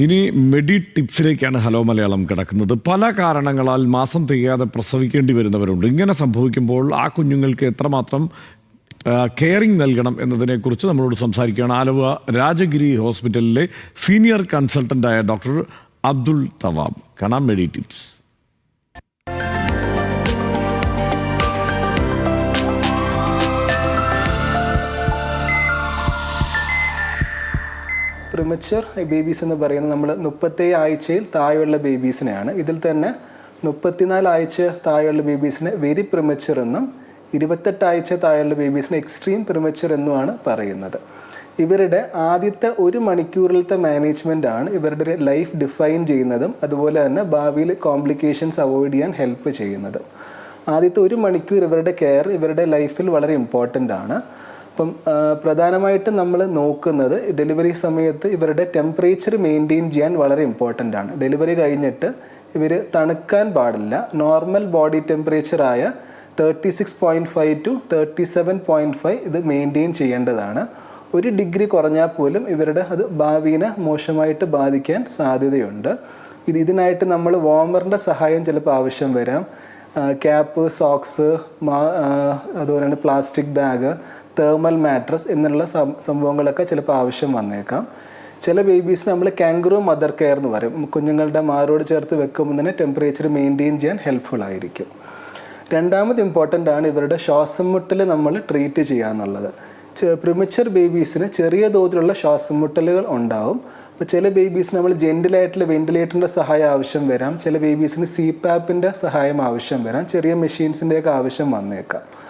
ഇനി മെഡി ടിപ്സിലേക്കാണ് ഹലോ മലയാളം കിടക്കുന്നത്. പല കാരണങ്ങളാൽ മാസം തികയാതെ പ്രസവിക്കേണ്ടി വരുന്നവരുണ്ട്. ഇങ്ങനെ സംഭവിക്കുമ്പോൾ ആ കുഞ്ഞുങ്ങൾക്ക് എത്രമാത്രം കെയറിംഗ് നൽകണം എന്നതിനെക്കുറിച്ച് നമ്മളോട് സംസാരിക്കുകയാണ്. ആലുവ രാജഗിരി ഹോസ്പിറ്റലിലെ സീനിയർ കൺസൾട്ടന്റായ ഡോക്ടർ അബ്ദുൾ തവാബ് കാണാം മെഡി ടിപ്സ്. പ്രിമച്ചർ ബേബീസ് എന്ന് പറയുന്നത് നമ്മൾ മുപ്പത്തി ആഴ്ചയിൽ താഴെയുള്ള ബേബീസിനെയാണ് ഇതിൽ തന്നെ മുപ്പത്തിനാല് ആഴ്ച താഴെയുള്ള ബേബീസിനെ വെരി പ്രിമച്ചർ എന്നും ഇരുപത്തെട്ട് ആഴ്ച താഴെയുള്ള ബേബീസിനെ എക്സ്ട്രീം പ്രിമച്ചർ എന്നുമാണ് പറയുന്നത്. ഇവരുടെ ആദ്യത്തെ ഒരു മണിക്കൂറിലത്തെ മാനേജ്മെന്റ് ആണ് ഇവരുടെ ലൈഫ് ഡിഫൈൻ ചെയ്യുന്നതും അതുപോലെ തന്നെ ഭാവിയിൽ കോംപ്ലിക്കേഷൻസ് അവോയ്ഡ് ചെയ്യാൻ ഹെൽപ്പ് ചെയ്യുന്നതും. ആദ്യത്തെ ഒരു മണിക്കൂർ ഇവരുടെ കെയർ ഇവരുടെ ലൈഫിൽ വളരെ ഇമ്പോർട്ടന്റ് ആണ്. അപ്പം പ്രധാനമായിട്ടും നമ്മൾ നോക്കുന്നത് ഡെലിവറി സമയത്ത് ഇവരുടെ ടെമ്പറേച്ചർ മെയിന്റെയിൻ ചെയ്യാൻ വളരെ ഇമ്പോർട്ടന്റ് ആണ്. ഡെലിവറി കഴിഞ്ഞിട്ട് ഇവർ തണുക്കാൻ പാടില്ല. Normal body ടെമ്പറേച്ചറായ thirty six point five to thirty seven point five ഇത് മെയിന്റെയിൻ ചെയ്യേണ്ടതാണ്. ഒരു ഡിഗ്രി കുറഞ്ഞാൽ പോലും ഇവരുടെ അത് ഭാവിനെ മോശമായിട്ട് ബാധിക്കാൻ സാധ്യതയുണ്ട്. ഇത് ഇതിനായിട്ട് നമ്മൾ വാമറിന്റെ സഹായം ചിലപ്പോൾ ആവശ്യം വരാം. ക്യാപ്പ് സോക്സ് അതുപോലെ തന്നെ പ്ലാസ്റ്റിക് ബാഗ് തേർമൽ മാട്രസ് എന്നുള്ള സംഭവങ്ങളൊക്കെ ചിലപ്പോൾ ആവശ്യം വന്നേക്കാം. ചില ബേബീസിന് നമ്മൾ കാങ്ക്രോ മദർ കെയർ എന്ന് പറയും. കുഞ്ഞുങ്ങളുടെ മാറോട് ചേർത്ത് വെക്കുമ്പോൾ തന്നെ ടെമ്പറേച്ചർ മെയിന്റെയിൻ ചെയ്യാൻ ഹെൽപ്ഫുൾ ആയിരിക്കും. രണ്ടാമത് ഇമ്പോർട്ടന്റ് ആണ് ഇവരുടെ ശ്വാസം മുട്ടൽ നമ്മൾ ട്രീറ്റ് ചെയ്യുക എന്നുള്ളത്. പ്രിമച്ചർ ബേബീസിന് ചെറിയ തോതിലുള്ള ശ്വാസം മുട്ടലുകൾ ഉണ്ടാവും. അപ്പോൾ ചില ബേബീസിന് നമ്മൾ ജെന്റിലായിട്ടുള്ള വെന്റിലേറ്ററിന്റെ സഹായം ആവശ്യം വരാം. ചില ബേബീസിന് സി പാപ്പിന്റെ സഹായം ആവശ്യം വരാം. ചെറിയ മെഷീൻസിന്റെയൊക്കെ ആവശ്യം വന്നേക്കാം.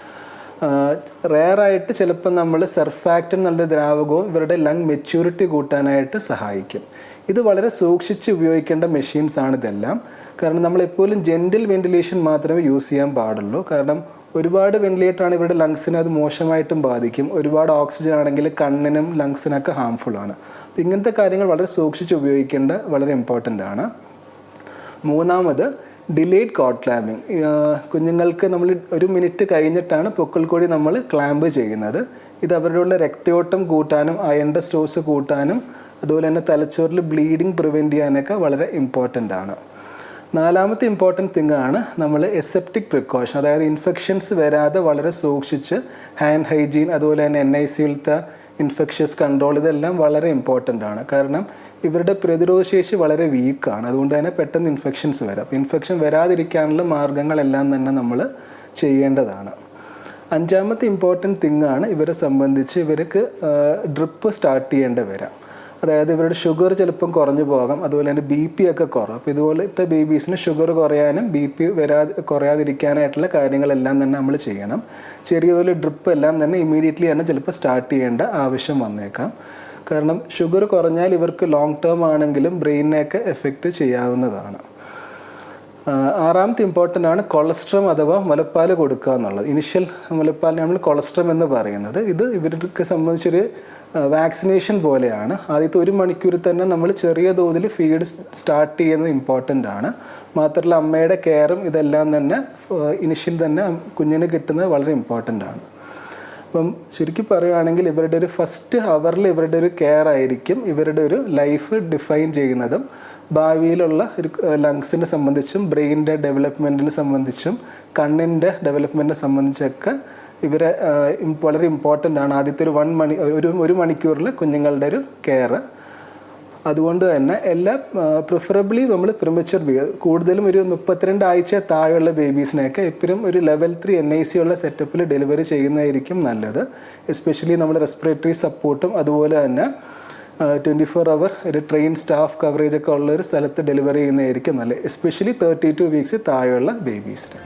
റെയറായിട്ട് ചിലപ്പോൾ നമ്മൾ സർഫാക്റ്റ് എന്നുള്ള ദ്രാവകവും ഇവരുടെ ലങ് മെച്യൂരിറ്റി കൂട്ടാനായിട്ട് സഹായിക്കും. ഇത് വളരെ സൂക്ഷിച്ച് ഉപയോഗിക്കേണ്ട മെഷീൻസ് ആണ് ഇതെല്ലാം. കാരണം നമ്മൾ എപ്പോഴും ജെന്റിൽ വെന്റിലേഷൻ മാത്രമേ യൂസ് ചെയ്യാൻ പാടുള്ളൂ. കാരണം ഒരുപാട് വെന്റിലേറ്റർ ആണ് ഇവരുടെ ലങ്സിനെ അത് മോശമായിട്ടും ബാധിക്കും. ഒരുപാട് ഓക്സിജൻ ആണെങ്കിൽ കണ്ണിനും ലങ്സിനൊക്കെ ഹാംഫുൾ ആണ്. ഇങ്ങനത്തെ കാര്യങ്ങൾ വളരെ സൂക്ഷിച്ച് ഉപയോഗിക്കേണ്ട വളരെ ഇമ്പോർട്ടന്റ് ആണ്. മൂന്നാമത് ഡിലേഡ് കോഡ് ക്ലാമ്പിങ് കുഞ്ഞുങ്ങൾക്ക് നമ്മൾ ഒരു മിനിറ്റ് കഴിഞ്ഞിട്ടാണ് പൊക്കിൾ കൂടി നമ്മൾ ക്ലാമ്പ് ചെയ്യുന്നത്. ഇത് അവരുടെ രക്തയോട്ടം കൂട്ടാനും അയണിന്റെ സ്റ്റോസ് കൂട്ടാനും അതുപോലെ തന്നെ തലച്ചോറിൽ ബ്ലീഡിങ് പ്രിവെന്റ് ചെയ്യാനൊക്കെ വളരെ ഇമ്പോർട്ടന്റ് ആണ്. നാലാമത്തെ ഇമ്പോർട്ടന്റ് തിങ് ആണ് നമ്മൾ എസെപ്റ്റിക് പ്രിക്കോഷൻ അതായത് ഇൻഫെക്ഷൻസ് വരാതെ വളരെ സൂക്ഷിച്ച് ഹാൻഡ് ഹൈജീൻ അതുപോലെ തന്നെ എൻ ഐ സിയിലത്തെ ഇൻഫെക്ഷസ് കൺട്രോൾ ഇതെല്ലാം വളരെ ഇമ്പോർട്ടന്റ് ആണ്. കാരണം ഇവരുടെ പ്രതിരോധശേഷി വളരെ വീക്കാണ് അതുകൊണ്ട് തന്നെ പെട്ടെന്ന് ഇൻഫെക്ഷൻസ് വരാം. ഇൻഫെക്ഷൻ വരാതിരിക്കാനുള്ള മാർഗങ്ങളെല്ലാം തന്നെ നമ്മൾ ചെയ്യേണ്ടതാണ്. അഞ്ചാമത്തെ ഇമ്പോർട്ടന്റ് തിങ്ങാണ് ഇവരെ സംബന്ധിച്ച് ഇവർക്ക് ഡ്രിപ്പ് സ്റ്റാർട്ട് ചെയ്യേണ്ടി വരാം. അതായത് ഇവരുടെ ഷുഗർ ചിലപ്പം കുറഞ്ഞു പോകാം. അതുപോലെ തന്നെ ബി പി ഒക്കെ കുറവ് അപ്പോൾ ഇതുപോലത്തെ ബേബീസിന് ഷുഗർ കുറയാനും ബി പി വരാതെ കുറയാതിരിക്കാനായിട്ടുള്ള കാര്യങ്ങളെല്ലാം തന്നെ നമ്മൾ ചെയ്യണം. ചെറിയതുപോലെ ഡ്രിപ്പ് എല്ലാം തന്നെ ഇമീഡിയറ്റ്ലി തന്നെ ചിലപ്പോൾ സ്റ്റാർട്ട് ചെയ്യേണ്ട ആവശ്യം വന്നേക്കാം. കാരണം ഷുഗർ കുറഞ്ഞാൽ ഇവർക്ക് ലോങ് ടേം ആണെങ്കിലും ബ്രെയിനിനെയൊക്കെ എഫക്റ്റ് ചെയ്യാവുന്നതാണ്. ആറാമത്തെ ഇമ്പോർട്ടന്റ് ആണ് കൊളസ്ട്രം അഥവാ മുലപ്പാൽ കൊടുക്കുക എന്നുള്ളത്. ഇനിഷ്യൽ മുലപ്പാൽ നമ്മൾ കൊളസ്ട്രം എന്ന് പറയുന്നത്. ഇത് ഇവർക്ക് സംബന്ധിച്ചൊരു വാക്സിനേഷൻ പോലെയാണ്. ആദ്യത്തെ ഒരു മണിക്കൂർ തന്നെ നമ്മൾ ചെറിയ തോതിൽ ഫീഡ് സ്റ്റാർട്ട് ചെയ്യുന്നത് ഇമ്പോർട്ടന്റ് ആണ്. മാത്രമല്ല അമ്മയുടെ കെയറും ഇതെല്ലാം തന്നെ ഇനിഷ്യൽ തന്നെ കുഞ്ഞിന് കിട്ടുന്നത് വളരെ ഇമ്പോർട്ടന്റ് ആണ്. അപ്പം ശരിക്കും പറയുകയാണെങ്കിൽ ഇവരുടെ ഒരു ഫസ്റ്റ് ഹവറിൽ ഇവരുടെ ഒരു കെയർ ആയിരിക്കും ഇവരുടെ ഒരു ലൈഫ് ഡിഫൈൻ ചെയ്യുന്നതും ഭാവിയിലുള്ള ഒരു ലങ്സിനെ സംബന്ധിച്ചും ബ്രെയിനിന്റെ ഡെവലപ്മെന്റിനെ സംബന്ധിച്ചും കണ്ണിന്റെ ഡെവലപ്മെന്റിനെ സംബന്ധിച്ചൊക്കെ ഇവരെ വളരെ ഇമ്പോർട്ടന്റ് ആണ്. ആദ്യത്തെ ഒരു വൺ മണി ഒരു ഒരു മണിക്കൂറിൽ കുഞ്ഞുങ്ങളുടെ ഒരു കെയർ അതുകൊണ്ട് തന്നെ എല്ലാ പ്രിഫറബിളി നമ്മൾ പ്രിമച്ചർ ബി കൂടുതലും ഒരു മുപ്പത്തിരണ്ട് ആഴ്ച താഴെയുള്ള ബേബീസിനെയൊക്കെ എപ്പോഴും ഒരു level three N I C ഉള്ള സെറ്റപ്പിൽ ഡെലിവറി ചെയ്യുന്നതായിരിക്കും നല്ലത്. എസ്പെഷ്യലി നമ്മൾ റെസ്പിറേറ്ററി സപ്പോർട്ടും അതുപോലെ തന്നെ ട്വന്റി ഫോർ അവർ ഒരു ട്രെയിൻ സ്റ്റാഫ് കവറേജ് ഒക്കെ ഉള്ള ഒരു സ്ഥലത്ത് ഡെലിവറി ചെയ്യുന്നതായിരിക്കും നല്ലത്. എസ്പെഷ്യലി തേർട്ടി ടു വീക്സ് താഴെയുള്ള ബേബീസിന്